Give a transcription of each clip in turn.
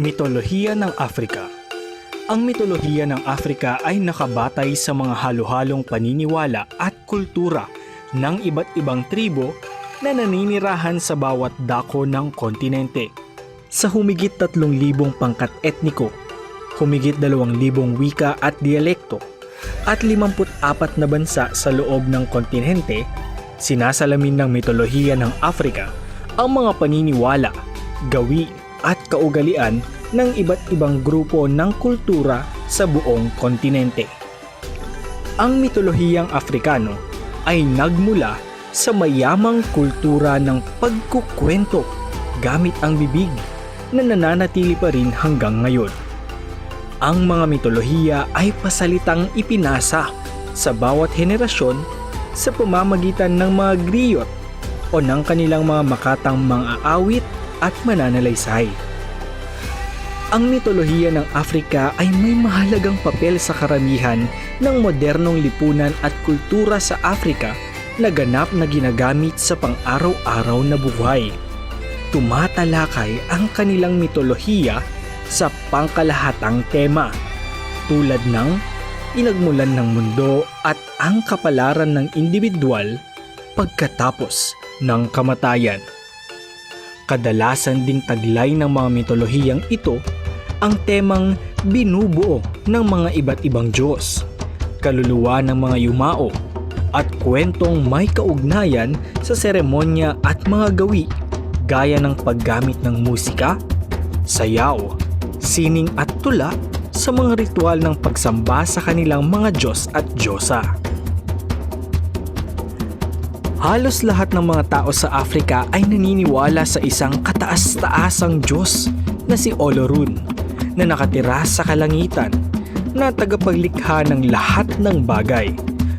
Mitolohiya ng Afrika Ang mitolohiya ng Afrika ay nakabatay sa mga halo-halong paniniwala at kultura ng iba't ibang tribo na naninirahan sa bawat dako ng kontinente. Sa humigit 3,000 pangkat etniko, humigit 2,000 wika at dialekto, at 54 na bansa sa loob ng kontinente, sinasalamin ng mitolohiya ng Afrika ang mga paniniwala, gawi at kaugalian ng iba't ibang grupo ng kultura sa buong kontinente. Ang mitolohiyang Afrikano ay nagmula sa mayamang kultura ng pagkukwento gamit ang bibig na nananatili pa rin hanggang ngayon. Ang mga mitolohiya ay pasalitang ipinasa sa bawat henerasyon sa pamamagitan ng mga griyot o ng kanilang mga makatang mga awit at mananalaysay. Ang mitolohiya ng Afrika ay may mahalagang papel sa karamihan ng modernong lipunan at kultura sa Afrika na ganap na ginagamit sa pang-araw-araw na buhay. Tumatalakay ang kanilang mitolohiya sa pangkalahatang tema tulad ng pinagmulan ng mundo at ang kapalaran ng individual pagkatapos ng kamatayan. Kadalasan ding taglay ng mga mitolohiyang ito ang temang binubuo ng mga iba't ibang Diyos, kaluluwa ng mga yumao, at kwentong may kaugnayan sa seremonya at mga gawi gaya ng paggamit ng musika, sayaw, sining at tula sa mga ritual ng pagsamba sa kanilang mga Diyos at Diyosa. Halos lahat ng mga tao sa Afrika ay naniniwala sa isang kataas-taasang Diyos na si Olorun na nakatira sa kalangitan na tagapaglikha ng lahat ng bagay,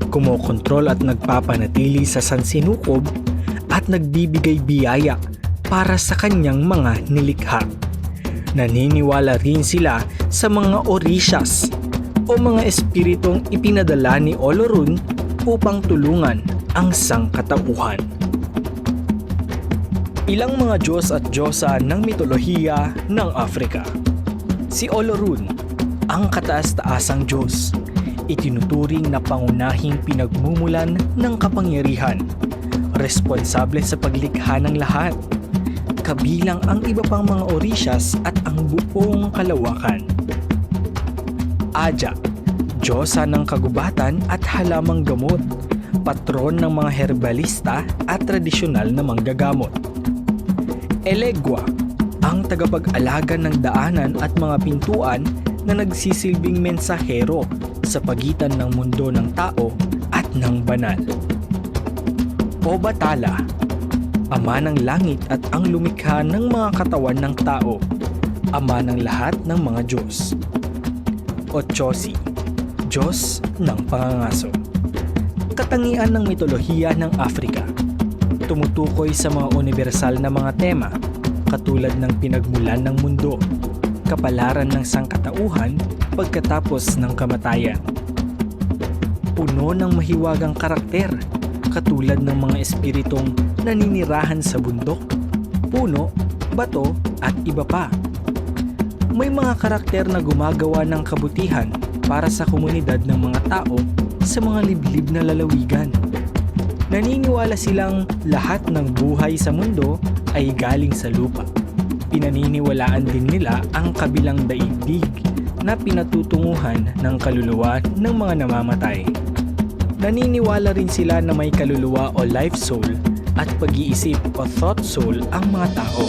kumokontrol at nagpapanatili sa sansinukob at nagbibigay biyaya para sa kanyang mga nilikha. Naniniwala rin sila sa mga orishas o mga espiritong ipinadala ni Olorun upang tulungan ang sangkatauhan. Ilang mga Diyos at Diyosa ng mitolohiya ng Afrika. Si Olorun, ang kataas-taasang Diyos, itinuturing na pangunahing pinagmumulan ng kapangyarihan, responsable sa paglikha ng lahat, kabilang ang iba pang mga orishas at ang buong kalawakan. Aja, Diyosa ng kagubatan at halamang gamot, patron ng mga herbalista at tradisyonal na manggagamot. Elegwa, ang tagapag-alaga ng daanan at mga pintuan na nagsisilbing mensahero sa pagitan ng mundo ng tao at ng banal. O Batala, ama ng langit at ang lumikha ng mga katawan ng tao, ama ng lahat ng mga Diyos. O Chosi, Diyos ng pangangaso katangian ng mitolohiya ng Afrika. Tumutukoy sa mga universal na mga tema katulad ng pinagmulan ng mundo, kapalaran ng sangkatauhan pagkatapos ng kamatayan. Puno ng mahiwagang karakter katulad ng mga espiritong naninirahan sa bundok, puno, bato at iba pa. May mga karakter na gumagawa ng kabutihan para sa komunidad ng mga tao sa mga liblib na lalawigan. Naniniwala silang lahat ng buhay sa mundo ay galing sa lupa. Pinaniniwalaan din nila ang kabilang daigdig na pinatutunguhan ng kaluluwa ng mga namamatay. Naniniwala rin sila na may kaluluwa o life soul at pag-iisip o thought soul ang mga tao.